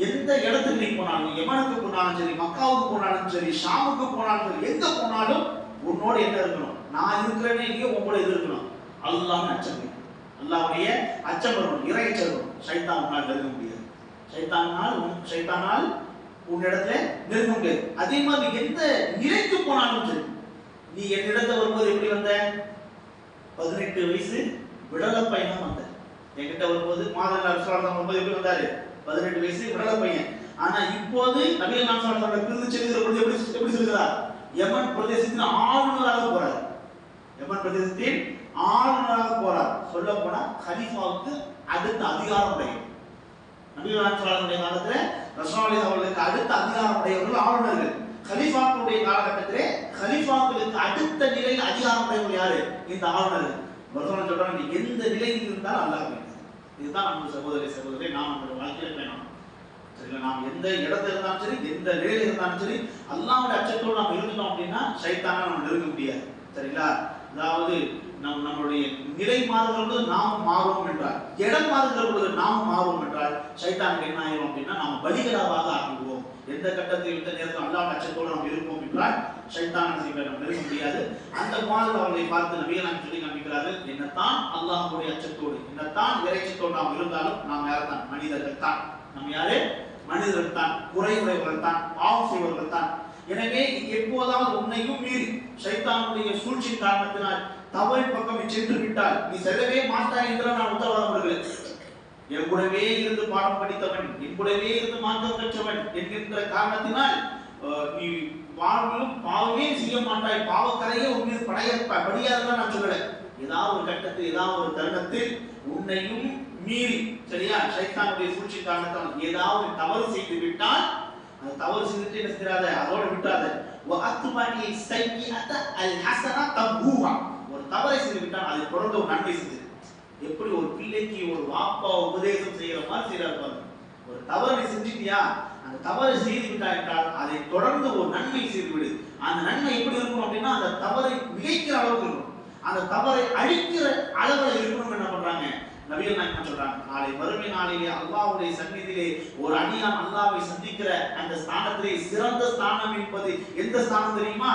எந்த இடத்துக்கு நீ போனாலும் யமனுக்கு போனாலும் சரி மக்காவுக்கு போனாலும் சரி ஷாமுக்கு போனாலும் சரி எங்க போனாலும் உன்னோட என்ன இருக்கணும்? நான் இருக்கிறேனே இங்கே உங்களோட இது இருக்கணும். அல்லாஹ் அச்சம் அல்லாவுடைய அச்சம் வரணும் இறை அச்சம் வரணும் சைத்தான் உன்னால் நெருங்க முடியாது. சைத்தானால் சைத்தானால் உன்னிடத்துல நெருங்க முடியாது. அதே மாதிரி எந்த நிலைக்கு போனாலும் சரி நீ என்னிடத்துல வரும்போது எப்படி வந்த? பதினெட்டு வயசு விடல பையன் வந்த. என்கிட்ட வரும்போது மாதங்கள் அரசாங்கம் வரும்போது எப்படி வந்தாரு? பதினெட்டு வயசு விடல பையன். ஆனா இப்போது நபிகள் நாசாளர்களோட பிரிந்து செல்கிற பொழுது எப்படி எப்படி சொல்கிறார் யமன் பிரதேசத்தின் ஆளுநராக போறார். யமன் பிரதேசத்தின் ஆளுநராக போறார். சொல்ல போனா கலீஃபாவுக்கு அடுத்த அதிகாரம் உடையவர். நபிகள் நாசாளர்களுடைய காலத்துல ரசோலி அவர்களுக்கு அடுத்த அதிகாரம் உடையவர்கள் ஆளுநர்கள். கலீஃபாக்களுடைய காலகட்டத்திலே கலீஃபாக்களுக்கு அடுத்த நிலையில் அதிகாரம் உடையவர் யாரு? இந்த ஆளுநர் ரசோலி சொல்றாங்க நீ எந்த நிலையில் இருந்தாலும் அல்லாஹ் வேண்டும் இதுதான் நம்ம சகோதரி சகோதரி நாம் நம்முடைய வாழ்க்கையில் வேணும் சரிங்களா? நாம் எந்த இடத்துல இருந்தாலும் சரி எந்த நிலையில இருந்தாலும் சரி அல்லாவுடைய அச்சத்தோடு நாம் இருந்தோம் அப்படின்னா சைத்தான நம்ம நெருங்க முடியாது. சரிங்களா? அதாவது நம் நம்மளுடைய நிலை மாறுகிற பொழுது நாம் மாறுவோம் என்றால் இடம் மாறுகிற பொழுது நாம் மாறுவோம் என்றால் சைத்தானுக்கு என்ன ஆயிரும் அப்படின்னா நாம் பலிகளாவாக ஆகிடுவோம். எந்த கட்டத்தில் எந்த நேரத்தில் அல்லாஹ் அச்சத்தோடு நாம் இருப்போம் என்றால் சைத்தான செய்வதை நாம் நெருங்க முடியாது. அந்த மாதிரி அவர்களை பார்த்து நபிகள் சொல்லி காண்பிக்கிறார்கள் என்னத்தான் அல்லாஹுடைய அச்சத்தோடு என்னத்தான் இறைச்சத்தோடு நாம் இருந்தாலும் நாம் யார்தான்? மனிதர்கள் தான் நம்ம யாரு? மனிதர்கள் தான் குறை உடையவர்கள் தான் பாவம் செய்வர்கள் தான் எனவே எப்போதாவது உன்னையும் மீறி சைத்தானுடைய சூழ்ச்சி காரணத்தினால் தவறு பக்கம் சென்று விட்டால் நீ செல்லவே மாட்டாய் என்று நான் உத்தரவாதம் வருகிறேன் என் கூடவே இருந்து பாடம் படித்தவன் என் கூடவே இருந்து மார்க்கம் பெற்றவன் என்கின்ற காரணத்தினால் நீ பாவமும் பாவமே செய்ய மாட்டாய். பாவக்கரையே உன் மீது படைய படியாதுதான் நான் சொல்லல. ஏதாவது ஒரு கட்டத்தில் ஏதாவது ஒரு தருணத்தில் உன்னையும் மீறி சரியா? சைத்தானுடைய சூழ்ச்சி காரணத்தால் ஏதாவது தவறு செய்து விட்டால் அந்த தவறு செய்துட்டு என்ன செய்யாத அதோட விட்டாத. வஅத்மனி ஸய்யிஅத அல் ஹசனா தபூஹா ஒரு தவறை செய்து விட்டால் அதை தொடர்ந்து ஒரு நன்மை செய்து எப்படி ஒரு பிள்ளைக்கு ஒரு வாப்பா உபதேசம் செய்யற மாதிரி செய்யறாரு பாருங்க. ஒரு தவறு நீ செஞ்சிட்டியா? அந்த தவறை செய்து விட்டாய் என்றால் அதை தொடர்ந்து ஒரு நன்மை செய்துவிடு. அந்த நன்மை எப்படி இருக்கணும் அப்படின்னா அந்த தவறை மிகைக்கிற அளவுக்கு இருக்கும். அந்த தவறை அழிக்கிற அளவுல இருக்கணும் என்ன பண்றாங்க? நபிகள் நாயகம் சொல்றாங்க? நாளை வறுமை நாளிலே அல்லாவுடைய சந்நிதியிலே ஒரு அடியான் அல்லாவை சந்திக்கிற அந்த ஸ்தானத்திலே சிறந்த ஸ்தானம் என்பது எந்த ஸ்தானம் தெரியுமா?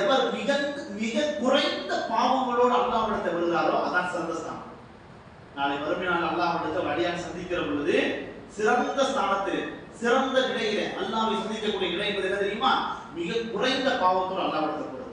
எவர் மிக மிக குறைந்த பாவங்களோடு அல்லாவிடத்தை வருகிறாரோ அதான் சிறந்த ஸ்தானம். நாளை வறுமை நாள் அல்லாஹ் வழியாக அடியான் சந்திக்கிற பொழுது சிறந்த ஸ்தானத்தில் சிறந்த நிலையில அல்லாவை சந்திக்கக்கூடிய நிலை என்பது என்ன தெரியுமா? மிக குறைந்த பாவத்தோடு அல்லாஹ்விடத்தை போறது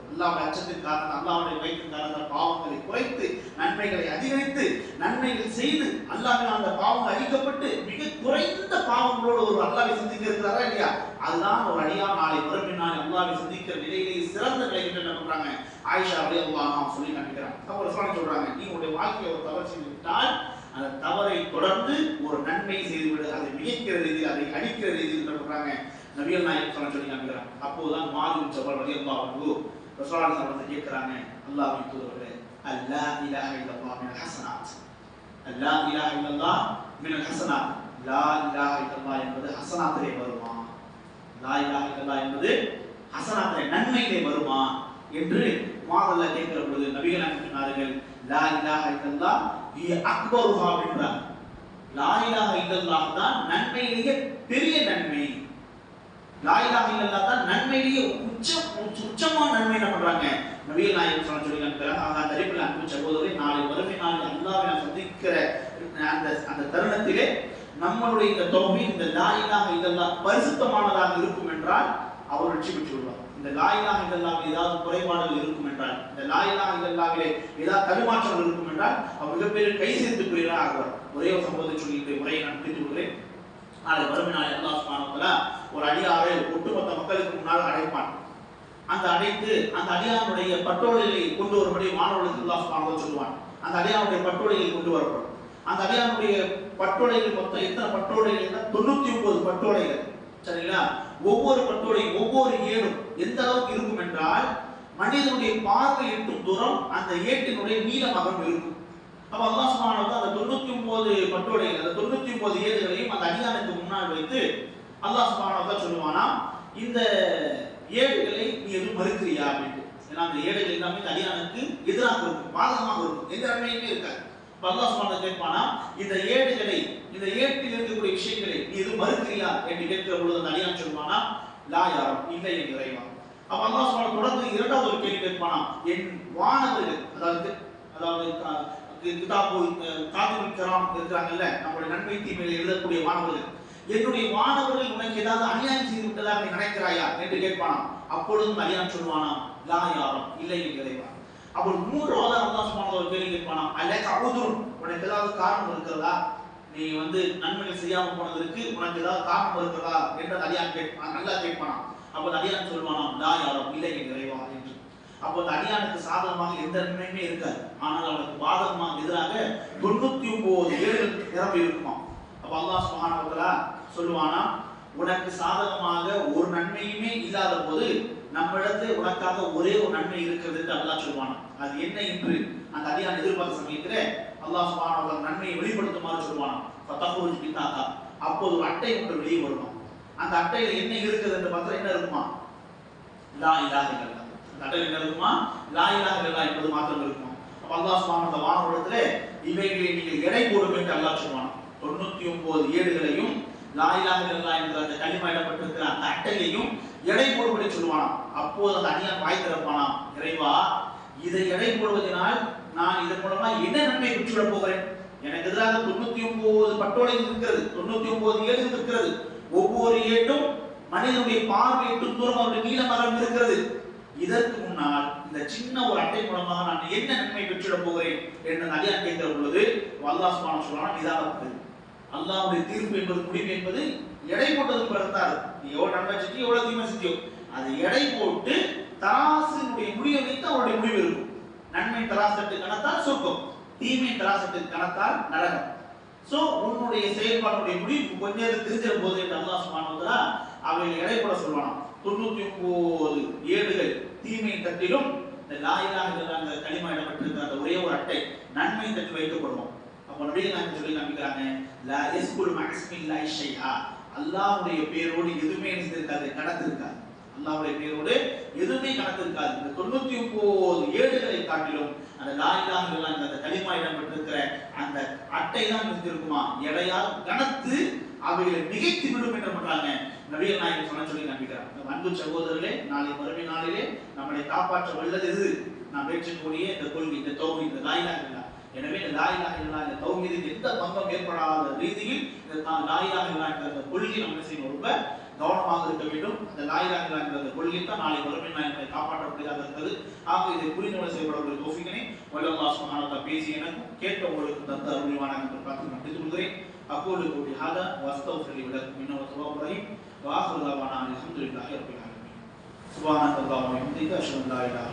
அச்சத்தின் காரணம் அல்லாவுடைய பயத்தின் காரணம் பாவங்களை குறைத்து நன்மைகளை அதிகரித்து நன்மைகள் செய்து அல்லாஹ்வின் அந்த பாவங்கள் அழிக்கப்பட்டு மிக குறைந்த பாவங்களோடு ஒரு அல்லாவை சந்திக்க இருக்கிறாரா இல்லையா? அதுதான் ஒரு அடியா நாளை மறுமை நாள் அல்லாவை சந்திக்கிற நிலையிலேயே சிறந்த நிலையில் என்ன பண்றாங்க? ஆயிஷா அப்படியே அல்லாஹ் சொல்லி காண்பிக்கிறாங்க அப்போ ரசூலுல்லாஹ் சொல்றாங்க. நீ உன்னுடைய வாழ்க்கையை ஒரு தவறு செய்து விட்டால் அந்த தவறை தொடர்ந்து ஒரு நன்மை செய்துவிடு அதை வியக்கிற ரீதியில் அதை அழிக்கிற ரீதியில் சொல்றாங்க பண்றாங்க? நாயக் சொல்ல சொல்லி காண்பிக்கிறாங்க அப்போதான் மாது வழி அல்லா அல்லாஹ் ரசூலுல்லாஹ் சொல்றதை கேட்கிறாங்க அல்லாஹ் தூதர்களே அல்லா இலா இல்லல்லாஹ் மினல் ஹசனாத். அல்லா இலா இல்லல்லாஹ் மினல் ஹசனாத். லா இலா இல்லல்லாஹ் என்பது ஹசனாத்திலே வருமா? லா இலா இல்லல்லாஹ் என்பது ஹசனாத்திலே நன்மையிலே வருமா? என்று மாதல்ல கேட்கிற பொழுது நபிகள் சொன்னார்கள் லா இலாஹ இல்லல்லாஹ் ஹி அக்பருஹா என்றார். லா இலாஹ இல்லல்லாஹ் தான் நன்மையிலேயே பெரிய நன்மை. லா இலாஹ இல்லல்லாஹ் தான் நன்மையிலேயே உச்சம் உச்ச- உச்சமான நன்மை என்ன பண்றாங்க? நபிகள் நாயகம் சொன்ன சொல்லி காண்கிறாங்க ஆக அந்த அன்பு சகோதரி நாளை வறுமை நாளில் அல்லாவை நான் சந்திக்கிற அந்த அந்த தருணத்திலே நம்மளுடைய இந்த தொகை இந்த லா இலாஹ இல்லல்லாஹ் பரிசுத்தமானதாக இருக்கும் என்றால் அவர் வெற்றி பெற்று விடுவார் இந்த லாயிலா இலாஹ ஏதாவது குறைபாடுகள் இருக்கும் என்றால் இந்த லாயிலா இலாஹ ஏதாவது தடுமாற்றம் இருக்கும் என்றால் அவர் மிகப்பெரிய கை சேர்த்துக்குரியவராக ஆகுவார் ஒரே ஒரு சம்பவத்தை சொல்லி இந்த முறையை நான் பிரித்து கொள்கிறேன். நாளை வறுமை நாளை அல்லாஹ் சுப்ஹானஹு ஒரு அடியாரை ஒட்டுமொத்த மக்களுக்கு முன்னால் அடைப்பான். அந்த அடைத்து அந்த அடியாருடைய பட்டோலையை கொண்டு வரும்படி மாணவர்களுக்கு அல்லாஹ் சுப்ஹானஹு சொல்லுவான். அந்த அடியாருடைய பட்டோலையை கொண்டு வரப்படும். அந்த அடியானுடைய பட்டோலைகள் மொத்தம் எத்தனை பட்டோலைகள் தொண்ணூத்தி ஒன்பது பட்டோலைகள். சரிங்களா? ஒவ்வொரு பட்டோடைய ஒவ்வொரு ஏடும் எந்த அளவுக்கு இருக்கும் என்றால் மனிதனுடைய பார்வை எட்டும் தூரம் அந்த ஏட்டினுடைய நீளமகம் இருக்கும். அப்ப அல்லாஹ் சுப்ஹானஹு அந்த தொண்ணூத்தி ஒன்பது பட்டோடைய அந்த தொண்ணூத்தி ஒன்பது ஏடுகளையும் அந்த அடியானுக்கு முன்னால் வைத்து அல்லாஹ் சுப்ஹானஹு சொல்லுவானா இந்த ஏடுகளை நீ எதுவும் மறுக்கிறியா அப்படின்ட்டு. ஏன்னா அந்த ஏடுகள் எல்லாமே அடியானுக்கு எதிராக இருக்கும் பாதகமாக இருக்கும். எந்த நன்மையுமே இருக்காது. அல்லாஹ் சுப்ஹானஹு கேட்பானா இந்த ஏடுகளை இந்த ஏட்டில் இருக்கக்கூடிய விஷயங்களை நீ எதுவும் மறுக்கிறியா என்று கேட்கிற பொழுது அந்த அடியான் சொல்லுவானா லா யாரும் இல்லை என் இறைவா. அப்ப அல்லாஹ் சுப்ஹானஹு தொடர்ந்து இரண்டாவது ஒரு கேள்வி கேட்பானா என் வானவர்கள் அதாவது அதாவது கிதாபு காதிபுல் கராம் இருக்கிறாங்கல்ல நம்முடைய நன்மை தீமையில் எழுதக்கூடிய மாணவர்கள் என்னுடைய மாணவர்கள் உனக்கு ஏதாவது அநியாயம் செய்து விட்டதாக நினைக்கிறாயா? என்று கேட்பானாம் அப்பொழுதும் அடியான் சொல்வானா லா யாரும் இல்லை என் இறைவா. அப்போ மூன்றாவது அல்லாஹ் சுப்ஹானஹு ஒரு கேள்வி கேட்பானா? அல்ல கவுதுரும் உனக்கு ஏதாவது காரணம் இருக்கிறதா? நீ வந்து நன்மைகள் செய்யாம போனதற்கு உனக்கு ஏதாவது காரணம் இருக்கிறதா? என்று அடியான் கேட்பான் நல்லா கேட்பானா? அப்போ அடியான் சொல்வானாம் லா யாரோ இல்லை என் இறைவா என்று. அப்போ அடியானுக்கு சாதகமாக எந்த நன்மையுமே இருக்காது. ஆனால் அவனுக்கு பாதகமாக எதிராக தொண்ணூத்தி ஒன்பது ஏழு நிரம்பி இருக்குமா அப்போ அல்லாஹ் சுப்ஹானஹு சொல்லுவானா உனக்கு சாதகமாக ஒரு நன்மையுமே இல்லாத போது நம்மிடத்தில் உனக்காக ஒரே ஒரு நன்மை இருக்கிறது என்று அல்லாஹ் சொல்லுவானா அது என்ன என்று அந்த அடியான் எதிர்பார்த்த சமயத்துல அல்லாஹ் சுப்ஹானஹு நன்மையை வெளிப்படுத்துமாறு சொல்லுவானா ஃபதஹுஜ் பிதாகா அப்போது ஒரு அட்டை ஒன்று வெளியே வருமா? அந்த அட்டையில என்ன இருக்குது என்று பார்த்தா என்ன இருக்குமா? லா இலாஹ அந்த அட்டையில என்ன இருக்குமா? லா இலாஹ என்பது மாத்திரம் இருக்குமா? அப்ப அல்லாஹ் சுப்ஹானஹு வ இவைகளை நீங்கள் எடை போடும் என்று அல்லாஹ் சொல்வானா தொண்ணூத்தி ஒன்பது ஏடுகளையும் லாயிலாக இலாஹ என்ற அந்த கலிமா இடப்பட்டிருக்கிற அந்த அட்டையையும் எடை போடும்படி சொல்லுவானாம். அப்போது அந்த அடியான் வாய் திறப்பானாம். இறைவா இதை எடை போடுவதனால் நான் இதன் மூலமா என்ன நன்மை பெற்றுவிட போகிறேன்? எனக்கு எதிராக தொண்ணூத்தி ஒன்பது பட்டோலை இருக்கிறது. தொண்ணூத்தி ஒன்பது ஏழு இருக்கிறது. ஒவ்வொரு ஏட்டும் மனிதனுடைய பார்வை எட்டு தூரம் அவருடைய நீளமகம் இருக்கிறது. இதற்கு முன்னால் இந்த சின்ன ஒரு அட்டை மூலமாக நான் என்ன நன்மை பெற்றுவிட போகிறேன்? என்று அந்த கேட்கிற பொழுது அல்லாஹ் இதாக சொல்றான் அல்லாவுடைய தீர்ப்பு என்பது முடிவு என்பது எடை போட்டது பிறந்தார் நீ எவ்வளவு நன்மை செஞ்சு எவ்வளவு தீமை செஞ்சோ அது எடை போட்டு தராசினுடைய முடிவை வைத்து அவருடைய முடிவு இருக்கும். நன்மை தராசட்டு கணத்தால் சொர்க்கம் தீமை தராசட்டு கணத்தால் நரகம். சோ உன்னுடைய செயல்பாடுடைய முடிவு கொஞ்ச நேரம் தெரிஞ்சிட போது என்று அல்லா சுப்ஹானஹு வ எடை போட சொல்வானாம். தொண்ணூத்தி ஒன்பது ஏடுகள் தீமை தட்டிலும் இந்த லாயிலாக இலாஹ இடப்பட்டிருக்கிற அந்த ஒரே ஒரு அட்டை நன்மை தட்டி வைக்கப்படுவோம் அப்போ நபிகள் சொல்லி காமிக்கிறாங்க? லா யஸ்குல் மஹஸ்மில்லாஹி ஷைஆ. அல்லாஹ்வுடைய பேரோடு எதுவுமே இருக்காது நடந்திருக்காது இருக்காது அல்லாஹ்வுடைய பேரோடு எதுவுமே நடந்திருக்காது இருக்காது இந்த தொண்ணூத்தி ஒன்பது ஏடுகளை காட்டிலும் அந்த லா இலாஹ இல்லல்லாஹ் என்ற அந்த கலிமா இடம்பெற்றிருக்கிற அந்த அட்டை தான் இருந்திருக்குமா எடையால் கணத்து அவைகளை மிகைத்து விடும் என்று பண்றாங்க. நபிகள் நாயகம் சொன்ன சொல்லி நம்பிக்கிறார் அன்பு சகோதரர்களே நாளை மறுமை நாளிலே நம்மளை காப்பாற்ற வல்லது எது? நாம் ஏற்றக்கூடிய இந்த கொள்கை இந்த தோல்வி இந்த லா எனவே லாயிலா இல்லா இந்த தௌஹீதில் எந்த பங்கம் ஏற்படாத ரீதியில் இந்த தான் லாயிலா இல்லா என்ற அந்த கொள்கை நம்ம செய்யணும்? ரொம்ப கவனமாக இருக்க வேண்டும். இந்த லாயிலா இல்லா என்ற அந்த கொள்கை தான் நாளை வறுமை நாயகத்தை காப்பாற்றக்கூடியதாக இருக்கிறது ஆக இதை புரிந்து செய்யப்படக்கூடிய தோஃபிகனை வல்லல்லா சுஹானத்தா பேசி எனக்கும் கேட்ட உங்களுக்கு தந்த அருள்வான என்று பார்த்து முடித்துக் கொள்கிறேன். அப்போது கூடி ஹாதா வஸ்தவ் விளக்கும் இன்னொரு சுபாபுரையும் வாசுதாவான அலமதுல்லாஹி ரபில் ஆலமீன். சுபானல்லாஹ் வஹம்திஹி அஷ்ஹது அல்லா